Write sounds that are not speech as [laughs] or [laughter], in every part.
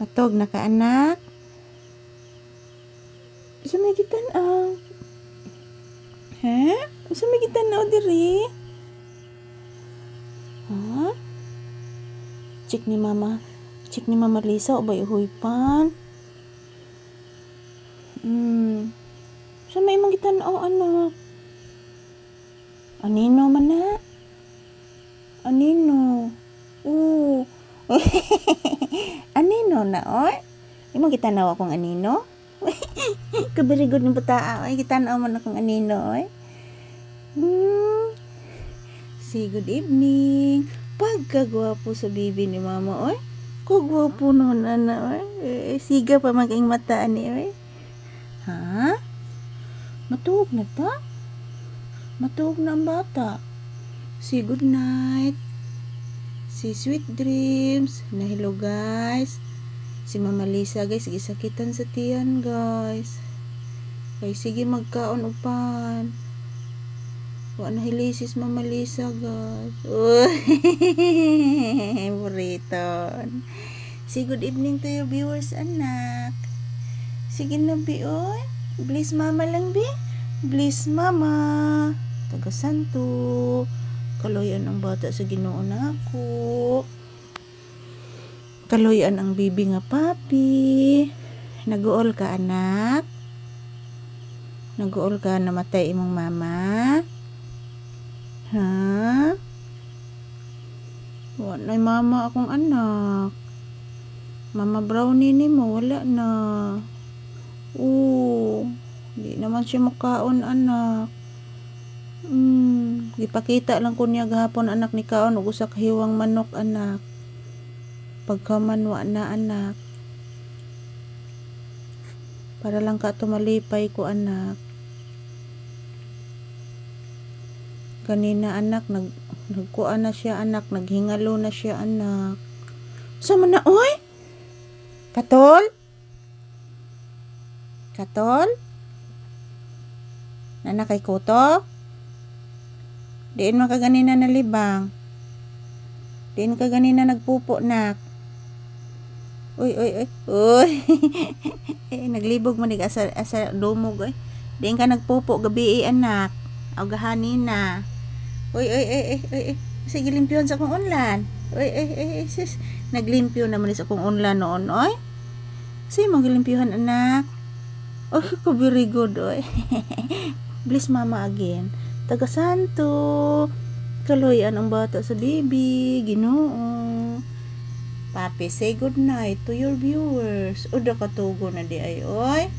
Matog na ka anak. Sa may gitan-aw. Ha? Sa may gitan-aw diri? Ha? Check ni mama. Check ni mama Lisa o ba ihuypan? Hmm. Sa may imong gitan-aw anak. Anino man na? Anino? Oo. [laughs] anino na, oy? Imo gitanaw akong anino? [laughs] Kabirigod ng bata, oy. Gitanaw man akong anino, oy. Hmm. Say good evening. Pagkagwapo sa bibi ni mama, oy. Kagwapo nun, ana. Eh, siga pa maging mata ni, oy. Ha? Matuog na ta? Matuog na ang bata. Say good night. Si Sweet Dreams. Na hello guys. Si Mama Lisa guys. Sige sakitan sa tiyan guys. Kay sige magkaon upan. Wa na hilisis Mama Lisa guys. Uy. [laughs] Buriton. Say good evening to your viewers anak. Sige na bi oy. Bless mama lang bi. Bless mama. Taga Santo. Kaloyan ang bata sa Ginoo na. Kaloyan ang bibi nga papi. Naguol ka anak. Naguol ka namatay imong mama. Ha? Wala mama akong anak. Mama brownie ni mo wala na. Oo. Di naman siya makaon anak. Hmm, gipakita lang ko niya gahapon anak ni kaon ug usa ka hiwang manok anak. Pagkaman wa na anak. Para lang ka tumalipay ko anak. Kanina anak nag nagkuan na siya anak, naghingalo na siya anak. Sama na oy? Katol? Katol? Nana kay Kuto? Diin man ka ganina nalibang. Diin ka ganina nagpupo nak. Uy, uy, uy. Uy. [laughs] eh, naglibog man nig asa, asa dumog oy. Diin ka nagpupo gabi eh, anak. Aw gahanina. Uy, uy, uy, uy, uy. Sige limpyon sa akong unlan. Uy, uy, uy, uy, sis. Naglimpyo naman sa akong unlan noon, oy. Sige mo gilimpyuhan anak. Oh, [laughs] ko very good, oy. [laughs] Bless mama again. Taga Santo. Kaloyan ang bata sa baby. Ginoo. Papi, say good night to your viewers. O da katugo na di ay, oy.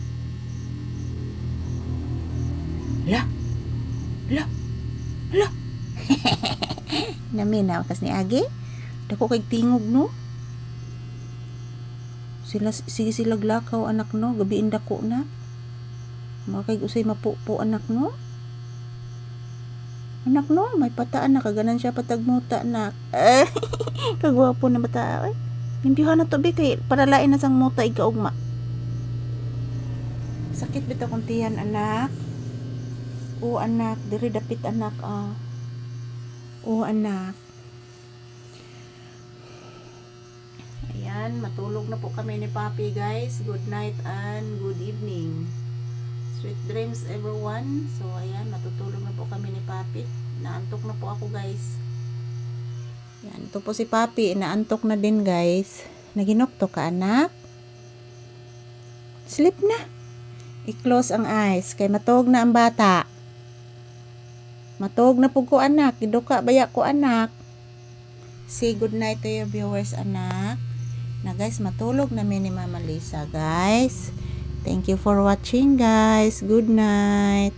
La. La. La. [laughs] Naminaw kas ni Agi. Dako kay tingog no. Sila sige sila glakaw anak no, gabi indako na. Mga kay usay mapupo anak no. Anak no, may pataan na kaganan siya patagmuta anak. Eh, [laughs] kagwapo na bata ay. Limpihan na to bi kay para na sang muta ikaugma. Sakit bitaw kong tiyan anak. O anak, diri dapit anak ah. O anak. Ayan, matulog na po kami ni Papi guys. Good night and good evening. Dreams everyone. So ayan, matutulog na po kami ni Papi. Naantok na po ako guys. Yan, ito po si Papi. Naantok na din guys. Naginokto ka anak. Sleep na. I-close ang eyes. Kay matog na ang bata. Matog na po ko anak. Iduka baya ko anak. Say good night to your viewers anak. Na guys, matulog na ni Mama Lisa guys. Thank you for watching guys. Good night.